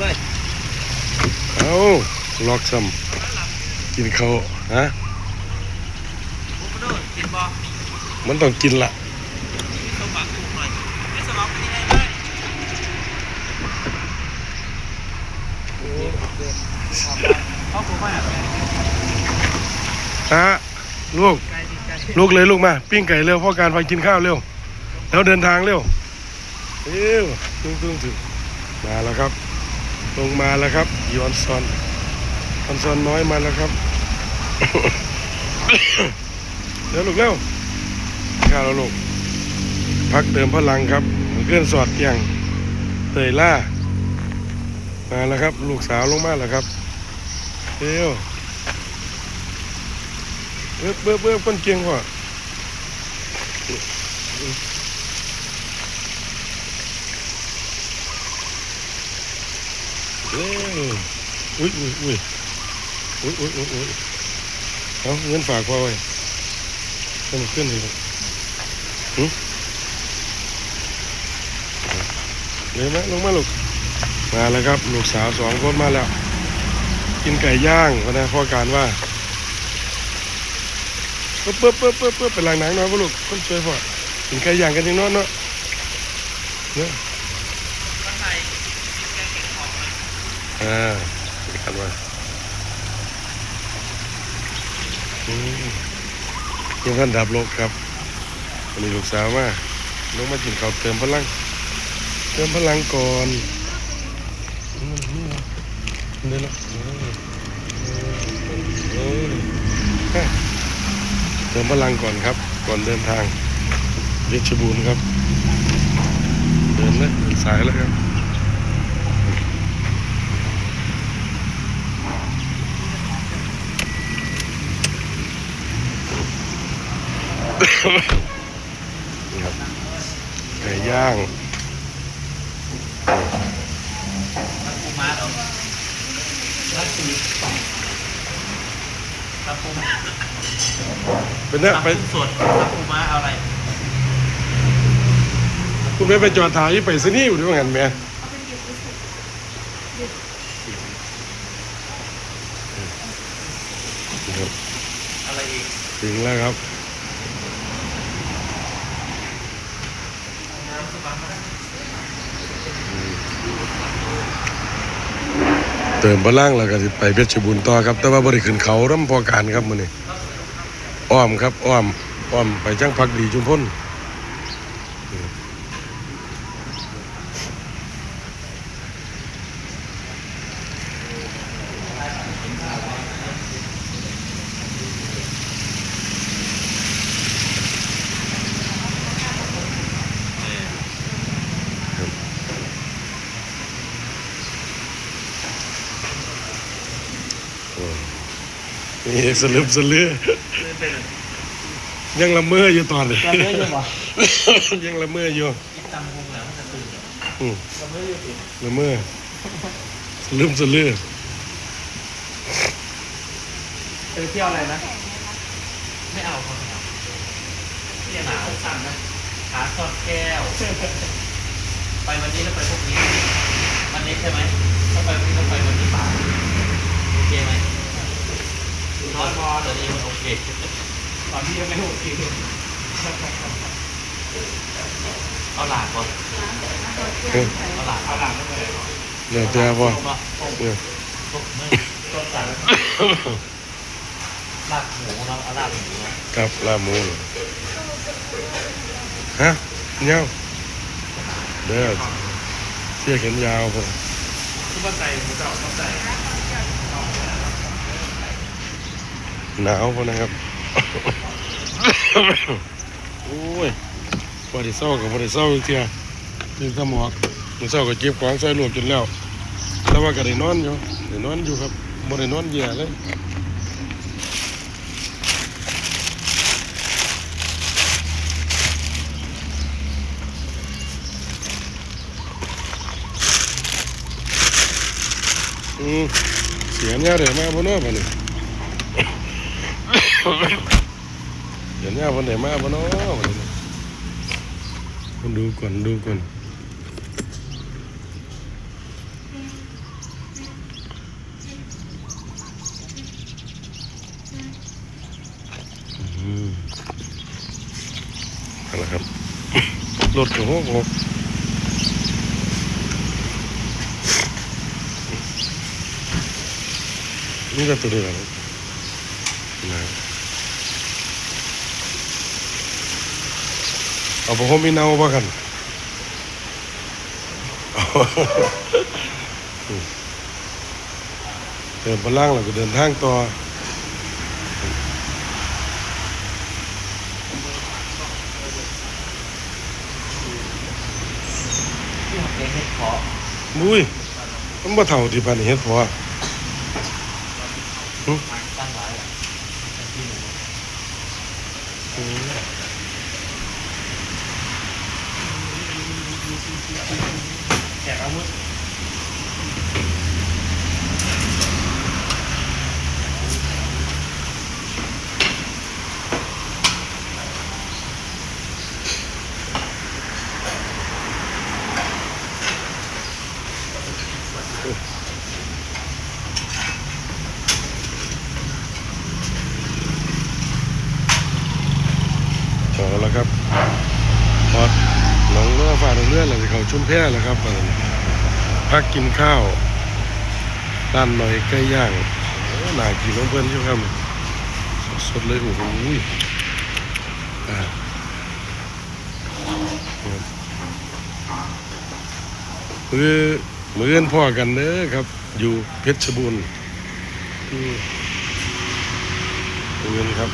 เลยเอาล็อกซ้ำกินเขาวฮะบุกมาดูกินบอมันต้องกินละมีสมบัติถูกหน่อยมีสมองเป็นยังไงบ้างเขาผมว่าฮะลูกไกลดีไกลลูกเลยลูกมา ปิ้งไก่เร็วพ่อการไปกินข้าวเร็ว แล้วเดินทางเร็วเร็วตึ้งตึ้งถึงมาแล้วครับ ลงมาแล้วครับยอนซอนออนซอนน้อยมาแล้วครับเร็วลูกเร็วข้าวลูกพักเติมพลังครับเคลื่อนสอดเตียงเตยล่ามาแล้วครับ ลูกสาวลงมาแล้วครับเร็วเบิ้บเบิ้บเบิ้บคนเก่งกว่าเร็ว อุ้ยอุ้ยอุ้ยอุ้ยอุ้ยอุ้ยอุ้ยเอาเงินฝากพอไว้ให้มันขึ้นเลยหึเดี๋ยวมาลงมาลูก มาแล้วครับ ลูกสาวสองคนมาแล้ว กินไก่ย่างพนะพ่อการว่าปึ๊บปึ๊บปึ๊บปึ๊บปึ๊บเป็นหลังหนังน่อยพ่อลูกคนช่วยพ่อกินไก่ย่างกันยังนอนเนาะเนี่ยข้างในมีแกงเก็บของไหม อ่ากันว่าอืมยังท่านดับโลกครับวันนี้ลูกสาวมาลงมากินข้าวเติมพลัง เติมพลังก่อนอืมนี่นะนี่ละเออเออเออเติมพลังก่อนครับ ก่อนเดินทางเพชรบูรณ์ครับ เดินแล้วเดินสายแล้วครับ นี่ครับไก่ย่างตับปูม้าเหรอตับปูตับปูม้าเป็นเนี่ยตับไปปูสดตับปูม้าเอาอะไร คุณไม่ไปจอดถ่ายที่ไปซนี่อยู่ด้วยกันไหมอะไรอีกถึงแล้วครับ น้ำสปังมา เติมพลังแล้วก็สิไปเพชรบูรณ์ต่อครับ แต่ว่าบริขึ้นเขาร่ำพอการครับมื้อนี้อ้อมครับอ้อมอ้อมไปจังพักดีจุมพ้น นี่สลึมสลือคือเป็นยังละเมออยู่ตอนนี้จำได้ยังวะยังละเมออยู่กินตำพุงแล้วมันจะตื่นอืมจำได้ยังสิละเมอสลึมสลือไปเที่ยวอะไรนะ ไม่เอาคนเดียวเนี่ยหนาวสั่งนะขาสอดแก้ว ไปวันนี้แล้วไปพรุ่งนี้วันนี้ใช่ไหมถ้าไปวันนี้ต้องไปวันที่สามโอเคไหม นอนพอตอนนี้มันโอเคตอนนี้ยังไม่โอเคเอาหลานก่อนเออเอาหลานเอาหลานไม่ไปเดี๋ยวแต่พอก็เออก็ไม่ก็สั่งลาบหมูเราเอาลาบหมูครับลาบหมูฮะเงาเด้อเสียแขนยาวพอคือว่าใส่หมูเจ้าต้องใส่ หนาวพอนะครับ โอ้ยพอได้เศร้ากับพอได้เศร้าอีกเทียยืนสมอกมันเศร้ากับเก็บของใส่รวมจนแล้ว แต่ว่าก็ได้นอนอยู่ได้นอนอยู่ครับบ่ได้นอนแย่เลยอืมเสียเนี่ยเดี๋ยวมาบ่เนาะบัดนี้ เดี๋ยวนี้เอาคนไหนมาวันน้อวันดูก่อนดูก่อนอะไรครับรถโกหัหนี่ก็ตัวเดียวกันะเอาผมมีเนาบ่กันเดินพลังแล้วก็เดินทางต่อที่ทำเองเฮ็ดเพาะมุ้ยมันบ่เท่าที่ปานนี้เฮ็ดพอ ตั้งไว้อะที่ห นูแจกอาวุธ เอาละครับพอดหนองเรือฝ่าหนองเรือแล้วสิเขา ชุมแพ้แล้วครับพักกินข้าวด้านหน่อยไก่ย่างโอ้น่ากินน้องเพิ่อนอยู่ครับสดเลยโอ้โหอ่าครับมือมือเอื้อนพ่อกันเด้อครับ อยู่เพชรบูรณ์อืมมือเอื้อนครับ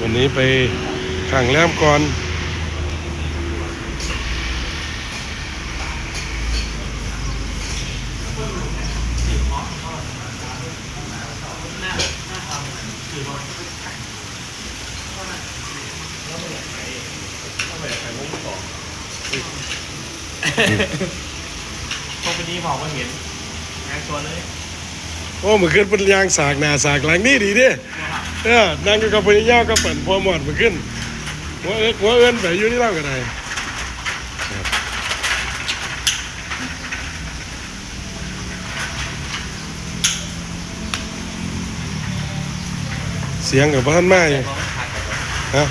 วันนี้ไปข้างแรมก่อน พวกนี้บอกว่าเห็นงานตัวเลยโอ้เมื่อคืนเป็นยางสากหนาสากหลังนี่ดีเด้เออนั่งอยู่กับพญายากับปั่นพอหมอดเมื่อคืนหัวเอิ้นหัวเอิ้นไปอยู่ที่เล่าก็ได้เสียงกับบ้านมาอยู่มันขาดกับฮะ